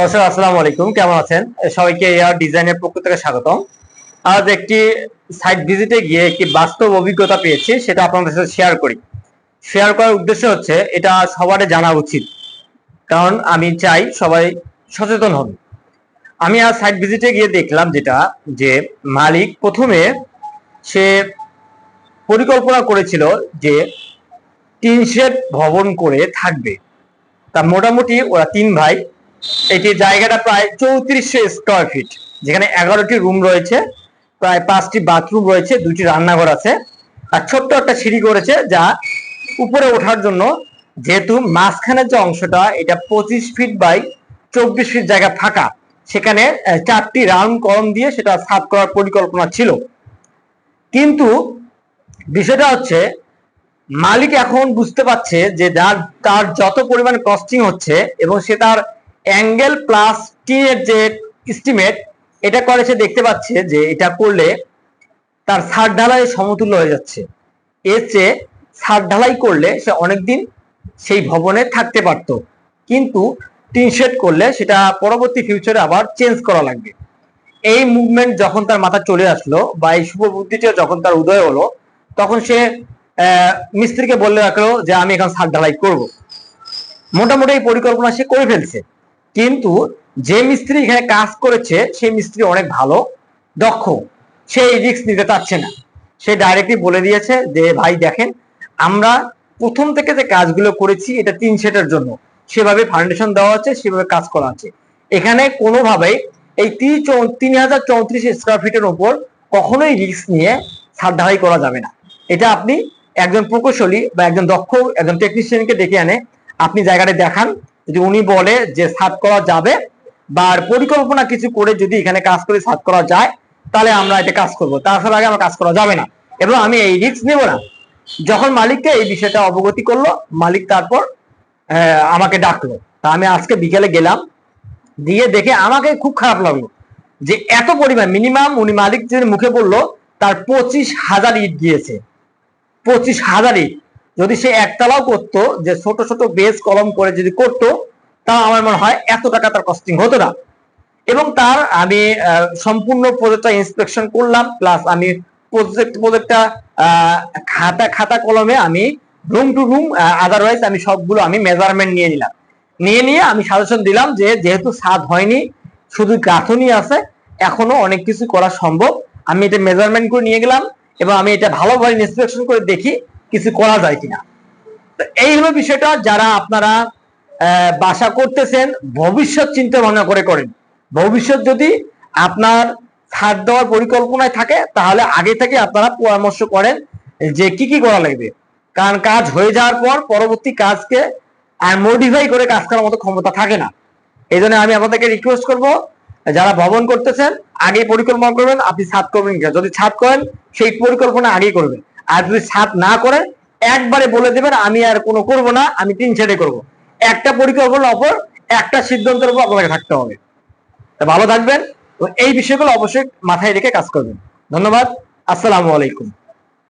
দর্শক, আসসালামু আলাইকুম। কেমন আছেন? সবাইকে এয়ার ডিজাইনের পক্ষ থেকে স্বাগতম। আজ একটি সাইট ভিজিটে গিয়ে একটি বাস্তব অভিজ্ঞতা পেয়েছি, সেটা আপনাদের সাথে শেয়ার করি। শেয়ার করার উদ্দেশ্য হচ্ছে, এটা সবারই জানা উচিত। কারণ আমি চাই সবাই সচেতন হবে আমি আজ সাইট ভিজিটে গিয়ে দেখলাম যেটা, যে মালিক প্রথমে সে পরিকল্পনা করেছিল যে টিন শেড ভবন করে থাকবে। তা মোটামুটি ওরা তিন ভাই এটি জায়গাটা প্রায় চৌত্রিশশো স্কোয়ার ফিট যেখানে এগারোটি রুম রয়েছে, প্রায় পাঁচটি বাথরুম রয়েছে, দুটি রান্নাঘর আছে। আর ছোট্ট একটা সিঁড়ি করেছে যা উপরে ওঠার জন্য যেহেতু মাঝখানের যে অংশটা, এটা পঁচিশ ফিট বাই চব্বিশ ফিট জায়গা ফাঁকা। সেখানে চারটি রাউন্ড কলম দিয়ে সেটা সাফ করার পরিকল্পনা ছিল। কিন্তু বিষয়টা হচ্ছে, মালিক এখন বুঝতে পারছে যে যার, তার যত পরিমাণ কস্টিং হচ্ছে এবং সে তার অ্যাঙ্গেল প্লাস টি এর যে এস্টিমেট এটা করে সে দেখতে পাচ্ছে যে এটা করলে তার ছাদ ঢালাই সমতুল্য হয়ে যাচ্ছে। এর চেয়ে ছাদ ঢালাই করলে সে অনেকদিন সেই ভবনে থাকতে পারত। কিন্তু টিন শেড করলে সেটা পরবর্তী ফিউচারে আবার চেঞ্জ করা লাগবে। এই মুভমেন্ট যখন তার মাথা চলে আসলো বা এই শুভ বুদ্ধিটা যখন তার উদয় হলো, তখন সে মিস্ত্রিকে বললে রাখল যে আমি এখন ছাদ ঢালাই করব। মোটামুটি এই পরিকল্পনা সে করে ফেলছে। কিন্তু যে মিস্ত্রি এখানে কাজ করেছে, সেই মিস্ত্রি অনেক ভালো, দক্ষ। সে এই রিস্ক নিতে চাচ্ছে না। সে ডাইরেক্টলি বলে দিয়েছে যে, ভাই, দেখেন, আমরা প্রথম থেকে যে কাজগুলো করেছি, এটা তিন সেটের জন্য। সেভাবে ফাউন্ডেশন দেওয়া আছে, সেভাবে কাজ করা আছে। এখানে কোনোভাবেই এই তিন তিন হাজার চৌত্রিশ স্কোয়ার ফিটের উপর কখনোই রিস্ক নিয়ে ছাদ করা যাবে না। এটা আপনি একজন প্রকৌশলী বা একজন দক্ষ, একজন টেকনিশিয়ানকে ডেকে আনে আপনি জায়গাটা দেখান যদি উনি বলে যে ছাদ করা যাবে বা পরিকল্পনা কিছু করে যদি এখানে কাজ করে ছাদ করা যায়, তাহলে আমরা এটা কাজ করব। তাছাড়া আগে আমরা কাজ করা যাবে না। এবং আমি এই রিস্ক নেব না। যখন মালিককে এই বিষয়টা অবগতি করল, মালিক তারপর আমাকে ডাকলো। তা আমি আজকে বিকেলে গেলাম। দিয়ে দেখে আমাকে খুব খারাপ লাগল যে এত পরিমাণ মিনিমাম উনি মালিক যে মুখে বলল, তার পঁচিশ হাজার ইট গিয়েছে। পঁচিশ হাজার ইট। যদি সে একতলাও করতো, যে ছোট ছোট বেস কলম করে যদি করতো তা আমার মনে হয় এত টাকা তার কস্টিং হতো না। এবং তার আমি সম্পূর্ণ প্রজেক্টটা ইন্সপেকশন করলাম প্লাস আমি প্রজেক্ট প্রজেক্টটা খাতা খাতা কলমে আমি রুম টু রুম আদারওয়াইজ আমি সবগুলো আমি মেজারমেন্ট নিয়ে নিলাম। নিয়ে নিয়ে আমি সাজেশন দিলাম যে যেহেতু স্বাদ হয়নি, শুধু গাঁথনি আছে, এখনও অনেক কিছু করা সম্ভব। আমি এটা মেজারমেন্ট করে নিয়ে গেলাম, এবং আমি এটা ভালোভাবে ইন্সপেকশন করে দেখি কিছু করা যায় কিনা। এই হলো বিষয়টা যারা আপনারা বাসা করতেছেন, ভবিষ্যৎ চিন্তা ভাবনা করে করেন। ভবিষ্যৎ যদি আপনার ছাড় দেওয়ার পরিকল্পনায় থাকে, তাহলে আগে থেকে আপনারা পরামর্শ করেন যে কি কি করা লাগবে। কারণ কাজ হয়ে যাওয়ার পর পরবর্তী কাজকে আর মডিফাই করে কাজ করার মতো ক্ষমতা থাকে না। এই জন্য আমি আপনাদেরকে রিকোয়েস্ট করব, যারা ভবন করতেছেন, আগে পরিকল্পনা করবেন, আপনি ছাদ করবেন যদি ছাদ করেন, সেই পরিকল্পনা আগে করবেন। আর যদি সাত না করে, একবারে বলে দেবেন, আমি আর কোনো করব না, আমি তিন ছেড়ে করব। একটা পরিকল্পনার অপর, একটা সিদ্ধান্তের উপর আপনাকে থাকতে হবে। তা ভালো থাকবেন এই বিষয়গুলো অবশ্যই মাথায় রেখে কাজ করবেন। ধন্যবাদ, আসসালামু আলাইকুম।